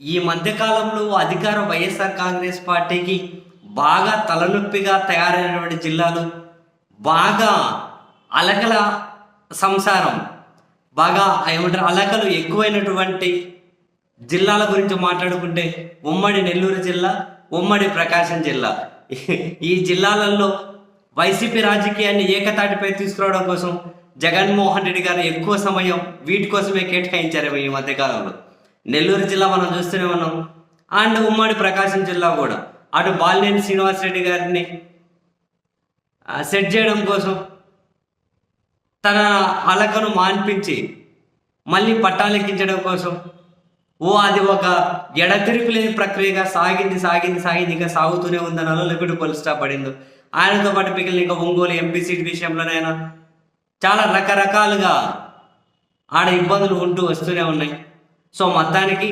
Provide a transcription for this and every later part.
ఈ మధ్యకాలంలో అధికార వైఎస్ఆర్ కాంగ్రెస్ పార్టీకి బాగా తలనొప్పిగా తయారైనటువంటి జిల్లాలు బాగా అలకల సంసారం బాగా ఏమంటారు అలకలు ఎక్కువైనటువంటి జిల్లాల గురించి మాట్లాడుకుంటే ఉమ్మడి నెల్లూరు జిల్లా ఉమ్మడి ప్రకాశం జిల్లా. ఈ జిల్లాలలో వైసీపీ రాజకీయాన్ని ఏకతాటిపై తీసుకురావడం కోసం జగన్మోహన్ రెడ్డి గారు ఎక్కువ సమయం వీటి కోసమే కేటాయించారు ఈ మధ్యకాలంలో నెల్లూరు జిల్లా మనం చూస్తూనే ఉన్నాం. అండ్ ఉమ్మడి ప్రకాశం జిల్లా కూడా. అటు బాలినేని శ్రీనివాసరెడ్డి గారిని సెట్ చేయడం కోసం తన అలకను మాన్పించి మళ్ళీ పట్టాలెక్కించడం కోసం ఓ అది ఒక ఎడతెరిపి లేని ప్రక్రియగా సాగింది సాగింది సాగింది ఇంకా సాగుతూనే ఉందని అలా ఎప్పుడు పడిందో. ఆయనతో పాటు పిగిలిన ఇంకా ఒంగోలు ఎంపీ సీట్ విషయంలోనైనా చాలా రకరకాలుగా ఆడ ఇబ్బందులు ఉంటూ వస్తూనే ఉన్నాయి. సో మొత్తానికి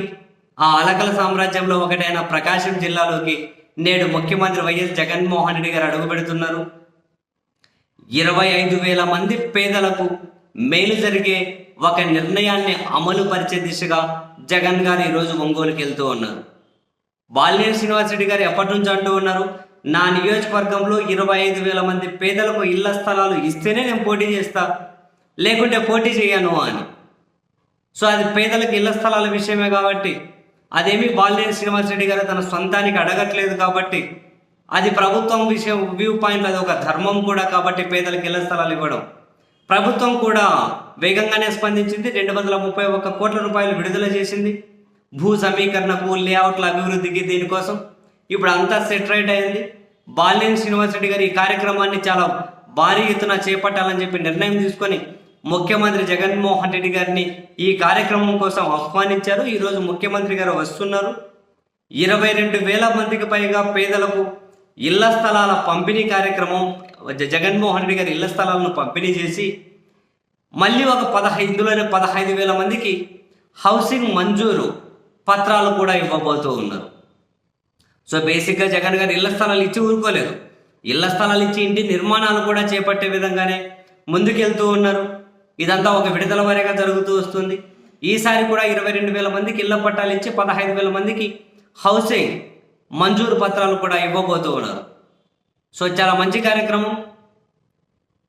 ఆ అలకల సామ్రాజ్యంలో ఒకటైన ప్రకాశం జిల్లాలోకి నేడు ముఖ్యమంత్రి వైఎస్ జగన్మోహన్ రెడ్డి గారు అడుగు పెడుతున్నారు ఇరవై ఐదు వేల మంది పేదలకు మేలు జరిగే ఒక నిర్ణయాన్ని అమలు పరిచే దిశగా జగన్ గారు ఈరోజు ఒంగోలుకి వెళ్తూ ఉన్నారు. బాలినేని శ్రీనివాసరెడ్డి గారు ఎప్పటి నుంచి అంటూ ఉన్నారు నా నియోజకవర్గంలో ఇరవై ఐదు వేల మంది పేదలకు ఇళ్ళ స్థలాలు ఇస్తేనే నేను పోటీ చేస్తా లేకుంటే పోటీ చేయను అని. సో అది పేదలకు ఇళ్ళ స్థలాల విషయమే కాబట్టి అదేమి బాలినేని శ్రీనివాసరెడ్డి గారు తన సొంతానికి అడగట్లేదు కాబట్టి అది ప్రభుత్వం విషయం వ్యూ పాయింట్ అది ఒక ధర్మం కూడా కాబట్టి పేదలకు ఇళ్ళ స్థలాలు ఇవ్వడం. ప్రభుత్వం కూడా వేగంగానే స్పందించింది. రెండు వందల ముప్పై ఒక్క కోట్ల రూపాయలు విడుదల చేసింది. భూ సమీకరణకు లేఅవుట్ల అభివృద్ధికి దీనికోసం. ఇప్పుడు అంతా సెటరైట్ అయింది. బాలినేని శ్రీనివాసరెడ్డి గారు ఈ కార్యక్రమాన్ని చాలా భారీ ఎత్తున చేపట్టాలని చెప్పి నిర్ణయం తీసుకొని ముఖ్యమంత్రి జగన్మోహన్ రెడ్డి గారిని ఈ కార్యక్రమం కోసం ఆహ్వానించారు. ఈరోజు ముఖ్యమంత్రి గారు వస్తున్నారు. ఇరవై రెండు వేల మందికి పైగా పేదలకు ఇళ్ళ స్థలాల పంపిణీ కార్యక్రమం జగన్మోహన్ రెడ్డి గారి ఇళ్ళ స్థలాలను పంపిణీ చేసి మళ్ళీ ఒక పదహైదులోనే పదహైదు వేల మందికి హౌసింగ్ మంజూరు పత్రాలు కూడా ఇవ్వబోతూ ఉన్నారు. సో బేసిక్గా జగన్ గారు ఇళ్ళ స్థలాలు ఇచ్చి ఊరుకోలేదు. ఇళ్ళ స్థలాలు ఇచ్చి ఇంటి నిర్మాణాలు కూడా చేపట్టే విధంగానే ముందుకెళ్తూ ఉన్నారు. ఇదంతా ఒక విడుదల వారీగా జరుగుతూ వస్తుంది. ఈసారి కూడా ఇరవై రెండు వేల మందికి ఇళ్ళ పట్టాలు ఇచ్చి పదహైదు వేల మందికి హౌసింగ్ మంజూరు పత్రాలు కూడా ఇవ్వబోతూ ఉన్నారు. సో చాలా మంచి కార్యక్రమం.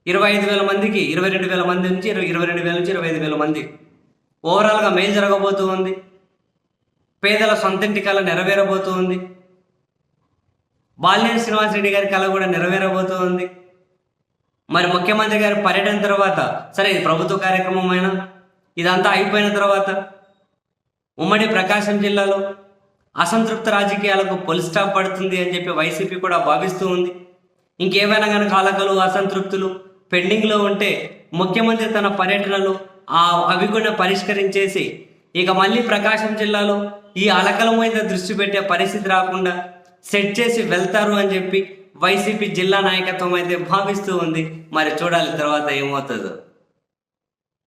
ఇరవై ఐదు వేల మందికి ఇరవై రెండు వేల మంది నుంచి ఇరవై ఇరవై రెండు వేల నుంచి ఇరవై ఐదు వేల మంది ఓవరాల్గా మేలు జరగబోతూ ఉంది. పేదల సొంతింటి కళ నెరవేరబోతూ ఉంది. బాలినేని శ్రీనివాసరెడ్డి గారి కళ కూడా నెరవేరబోతూ ఉంది. మరి ముఖ్యమంత్రి గారి పర్యటన తర్వాత సరే ఇది ప్రభుత్వ కార్యక్రమమైనా? ఇదంతా అయిపోయిన తర్వాత ఉమ్మడి ప్రకాశం జిల్లాలో అసంతృప్త రాజకీయాలకు పొలి స్టాప్ పడుతుంది అని చెప్పి వైసీపీ కూడా భావిస్తూ ఉంది. ఇంకేమైనా కనుక అలకలు అసంతృప్తులు పెండింగ్లో ఉంటే ముఖ్యమంత్రి తన పర్యటనలో ఆ అవి కూడా పరిష్కరించేసి ఇక మళ్ళీ ప్రకాశం జిల్లాలో ఈ అలకల మీద దృష్టి పెట్టే పరిస్థితి రాకుండా సెట్ చేసి వెళ్తారు అని చెప్పి వైసీపీ జిల్లా నాయకత్వం అయితే భావిస్తూ ఉంది. మరి చూడాలి తర్వాత ఏమవుతుందో.